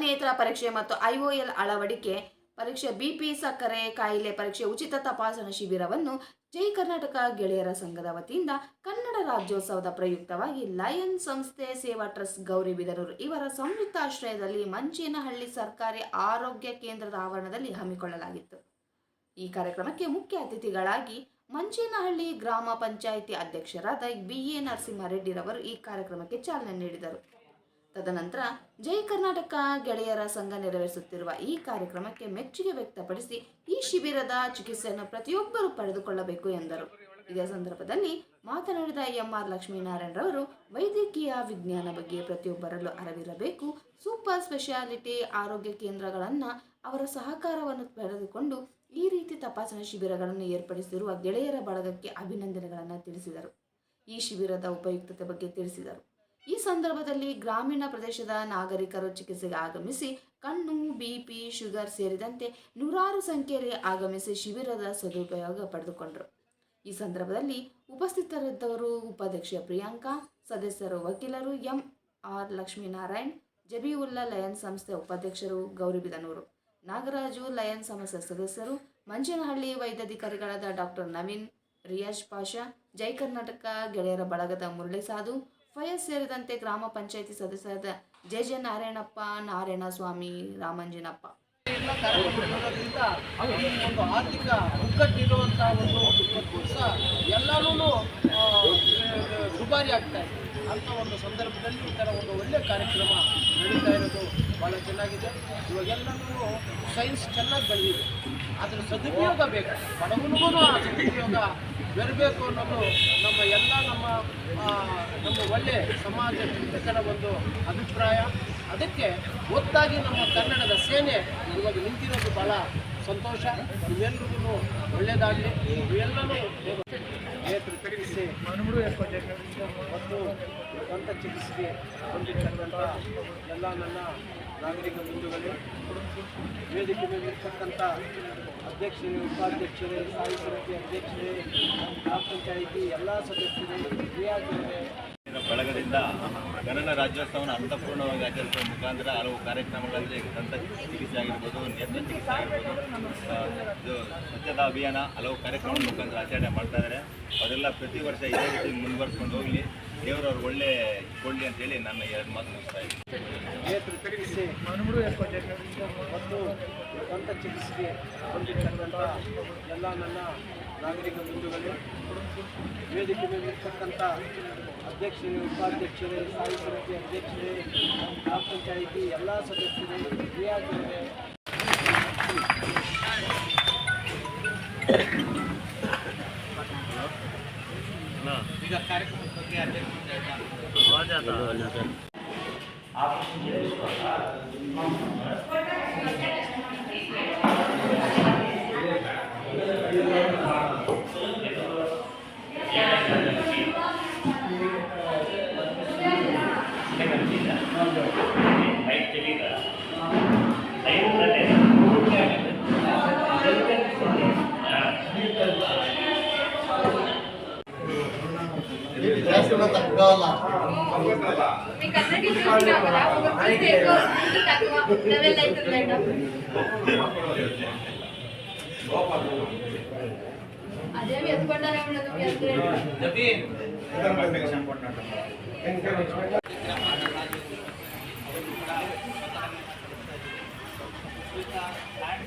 ನೇತ್ರ ಪರೀಕ್ಷೆ ಮತ್ತು ಐಒಎಲ್ ಅಳವಡಿಕೆ ಪರೀಕ್ಷೆ ಬಿಪಿ ಸಕ್ಕರೆ ಕಾಯಿಲೆ ಪರೀಕ್ಷೆ ಉಚಿತ ತಪಾಸಣಾ ಶಿಬಿರವನ್ನು ಜೈ ಕರ್ನಾಟಕ ಗೆಳೆಯರ ಸಂಘದ ವತಿಯಿಂದ ಕನ್ನಡ ರಾಜ್ಯೋತ್ಸವದ ಪ್ರಯುಕ್ತವಾಗಿ ಲಯನ್ ಸಂಸ್ಥೆ ಸೇವಾ ಟ್ರಸ್ಟ್ ಗೌರಿ ಬಿದರೂರು ಇವರ ಸಂಯುಕ್ತ ಆಶ್ರಯದಲ್ಲಿ ಮಂಚೇನಹಳ್ಳಿ ಸರ್ಕಾರಿ ಆರೋಗ್ಯ ಕೇಂದ್ರದ ಆವರಣದಲ್ಲಿ ಹಮ್ಮಿಕೊಳ್ಳಲಾಗಿತ್ತು. ಈ ಕಾರ್ಯಕ್ರಮಕ್ಕೆ ಮುಖ್ಯ ಅತಿಥಿಗಳಾಗಿ ಮಂಚೇನಹಳ್ಳಿ ಗ್ರಾಮ ಪಂಚಾಯಿತಿ ಅಧ್ಯಕ್ಷರಾದ ಬಿ ಎ ನರಸಿಂಹಾರೆಡ್ಡಿರವರು ಈ ಕಾರ್ಯಕ್ರಮಕ್ಕೆ ಚಾಲನೆ ನೀಡಿದರು. ತದನಂತರ ಜೈ ಕರ್ನಾಟಕ ಗೆಳೆಯರ ಸಂಘ ನೆರವೇರಿಸುತ್ತಿರುವ ಈ ಕಾರ್ಯಕ್ರಮಕ್ಕೆ ಮೆಚ್ಚುಗೆ ವ್ಯಕ್ತಪಡಿಸಿ ಈ ಶಿಬಿರದ ಚಿಕಿತ್ಸೆಯನ್ನು ಪ್ರತಿಯೊಬ್ಬರು ಪಡೆದುಕೊಳ್ಳಬೇಕು ಎಂದರು. ಇದೇ ಸಂದರ್ಭದಲ್ಲಿ ಮಾತನಾಡಿದ ಎಂಆರ್ ಲಕ್ಷ್ಮೀನಾರಾಯಣರವರು ವೈದ್ಯಕೀಯ ವಿಜ್ಞಾನ ಬಗ್ಗೆ ಪ್ರತಿಯೊಬ್ಬರಲ್ಲೂ ಅರಿವಿರಬೇಕು. ಸೂಪರ್ ಸ್ಪೆಷಾಲಿಟಿ ಆರೋಗ್ಯ ಕೇಂದ್ರಗಳನ್ನು ಅವರ ಸಹಕಾರವನ್ನು ಪಡೆದುಕೊಂಡು ಈ ರೀತಿ ತಪಾಸಣಾ ಶಿಬಿರಗಳನ್ನು ಏರ್ಪಡಿಸಿರುವ ಗೆಳೆಯರ ಬಳಗಕ್ಕೆ ಅಭಿನಂದನೆಗಳನ್ನು ತಿಳಿಸಿದರು. ಈ ಶಿಬಿರದ ಉಪಯುಕ್ತತೆ ಬಗ್ಗೆ ತಿಳಿಸಿದರು. ಈ ಸಂದರ್ಭದಲ್ಲಿ ಗ್ರಾಮೀಣ ಪ್ರದೇಶದ ನಾಗರಿಕರು ಚಿಕಿತ್ಸೆಗೆ ಆಗಮಿಸಿ ಕಣ್ಣು ಬಿಪಿ ಶುಗರ್ ಸೇರಿದಂತೆ ನೂರಾರು ಸಂಖ್ಯೆಯಲ್ಲಿ ಆಗಮಿಸಿ ಶಿಬಿರದ ಸದುಪಯೋಗ ಪಡೆದುಕೊಂಡರು. ಈ ಸಂದರ್ಭದಲ್ಲಿ ಉಪಸ್ಥಿತರಿದ್ದವರು ಉಪಾಧ್ಯಕ್ಷ ಪ್ರಿಯಾಂಕಾ, ಸದಸ್ಯರು ವಕೀಲರು M. R. Lakshminarayan Jabiulla lion ಸಂಸ್ಥೆ ಉಪಾಧ್ಯಕ್ಷರು ಗೌರಿಬಿದನೂರು ನಾಗರಾಜು ಲಯನ್ ಸಂಸ್ಥೆ ಸದಸ್ಯರು, ಮಂಜನಹಳ್ಳಿ ವೈದ್ಯಾಧಿಕಾರಿಗಳಾದ ಡಾಕ್ಟರ್ ನವೀನ್, ರಿಯಾಜ್ ಪಾಷಾ, ಜೈ ಕರ್ನಾಟಕ ಗೆಳೆಯರ ಬಳಗದ ಮುರಳಿ ಸಾಧು ಫಯಸ್ ಸೇರಿದಂತೆ ಗ್ರಾಮ ಪಂಚಾಯಿತಿ ಸದಸ್ಯರಾದ ಜೆ ಜೆ ನಾರಾಯಣಪ್ಪ ನಾರಾಯಣಸ್ವಾಮಿ, ರಾಮಂಜನಪ್ಪ. ಎಲ್ಲ ಕರ್ಕೊಂಡ್ಬರೋದ್ರಿಂದ ಈ ಒಂದು ಆರ್ಥಿಕ ಮುಗ್ಗಟ್ಟಿರುವಂಥ ಒಂದು ಎಲ್ಲರೂ ದುಬಾರಿ ಆಗ್ತಾ ಇದೆ. ಅಂಥ ಒಂದು ಸಂದರ್ಭದಲ್ಲಿ ಈ ಥರ ಒಂದು ಒಳ್ಳೆಯ ಕಾರ್ಯಕ್ರಮ ನಡೀತಾ ಇರೋದು ಭಾಳ ಚೆನ್ನಾಗಿದೆ. ಇವಾಗೆಲ್ಲರೂ ಸೈನ್ಸ್ ಚೆನ್ನಾಗಿ ಬೆಳೆದಿದೆ ಅದರ ಸದುಪಯೋಗ ಬೇಕು. ಬಡವನಿಗೂ ಆ ಸದುಪಯೋಗ ಬರಬೇಕು ಅನ್ನೋದು ನಮ್ಮ ಎಲ್ಲ ನಮ್ಮ ನಮ್ಮ ಒಳ್ಳೆ ಸಮಾಜ ಚಿಂತಕರ ಒಂದು ಅಭಿಪ್ರಾಯ. ಅದಕ್ಕೆ ಒತ್ತಾಗಿ ನಮ್ಮ ಕನ್ನಡದ ಸೇನೆ ಇವಾಗ ನಿಂತಿರೋದು ಭಾಳ ಸಂತೋಷ. ಇವೆಲ್ಲರಿಗೂ ಒಳ್ಳೆಯದಾಗಲಿ ಇವೆಲ್ಲನೂ ನೇತ್ರ ಚಿಕಿತ್ಸೆ ಮತ್ತು ಸ್ವಂತ ಚಿಕಿತ್ಸೆಗೆ ಹೊಂದಿರತಕ್ಕಂಥ ಎಲ್ಲ ನನ್ನ ನಾಗರಿಕ ಬಂಧುಗಳೇ ವೇದಿಕೆ ಮೇಲೆ ಇರ್ತಕ್ಕಂಥ ಅಧ್ಯಕ್ಷರೇ ಉಪಾಧ್ಯಕ್ಷರೇ ಸ್ಥಾಯಿ ಸಮಿತಿ ಅಧ್ಯಕ್ಷರೇ ಗ್ರಾಮ ಪಂಚಾಯಿತಿ ಎಲ್ಲ ಸದಸ್ಯರೇ ಕ್ರಿಯಾಜರೇ ಬಳಗದಿಂದ ಕನ್ನಡ ರಾಜ್ಯೋತ್ಸವನ ಅರ್ಥಪೂರ್ಣವಾಗಿ ಆಚರಿಸುವ ಮುಖಾಂತರ ಹಲವು ಕಾರ್ಯಕ್ರಮಗಳಲ್ಲಿ ದಂತ ಚಿಕಿತ್ಸೆ ಆಗಿರ್ಬೋದು, ನೇತ್ರ ಚಿಕಿತ್ಸೆ ಆಗಿರ್ಬೋದು ಇದು ಸ್ವಚ್ಛತಾ ಅಭಿಯಾನ ಹಲವು ಕಾರ್ಯಕ್ರಮಗಳ ಮುಖಾಂತರ ಆಚರಣೆ ಮಾಡ್ತಾ ಇದ್ದಾರೆ. ಅವರೆಲ್ಲ ಪ್ರತಿ ವರ್ಷ ಇದೇ ರೀತಿ ಮುಂದುವರ್ಸ್ಕೊಂಡು ಹೋಗಲಿ. ದೇವರವ್ರು ಒಳ್ಳೆ ಕೊಡಲಿ ಅಂತೇಳಿ ನನ್ನ ಎರಡು ಮಾತು ಮುಗಿಸ್ತಾ ಇದ್ದೀನಿ. ಸ್ವಂತ ಎಲ್ಲ ನಾಗರಿಕ ಬಂಧುಗಳು, ವೇದಿಕೆ ಮೇಲೆ ಇರ್ತಕ್ಕಂಥ ಅಧ್ಯಕ್ಷರೇ, ಉಪಾಧ್ಯಕ್ಷರೇ, ಸ್ಥಾಯಿ ಅಧ್ಯಕ್ಷರೇ, ಗ್ರಾಮ ಪಂಚಾಯಿತಿ ಎಲ್ಲ ಸದಸ್ಯರು ಕ್ರಿಯಾಜರೇ ಈಗ ಕಾರ್ಯಕ್ರಮದ ಬಗ್ಗೆ इंशाल्लाह అదేమి ఎత్తుకుంటానే ఉండదు చెప్పి ల్యాండ్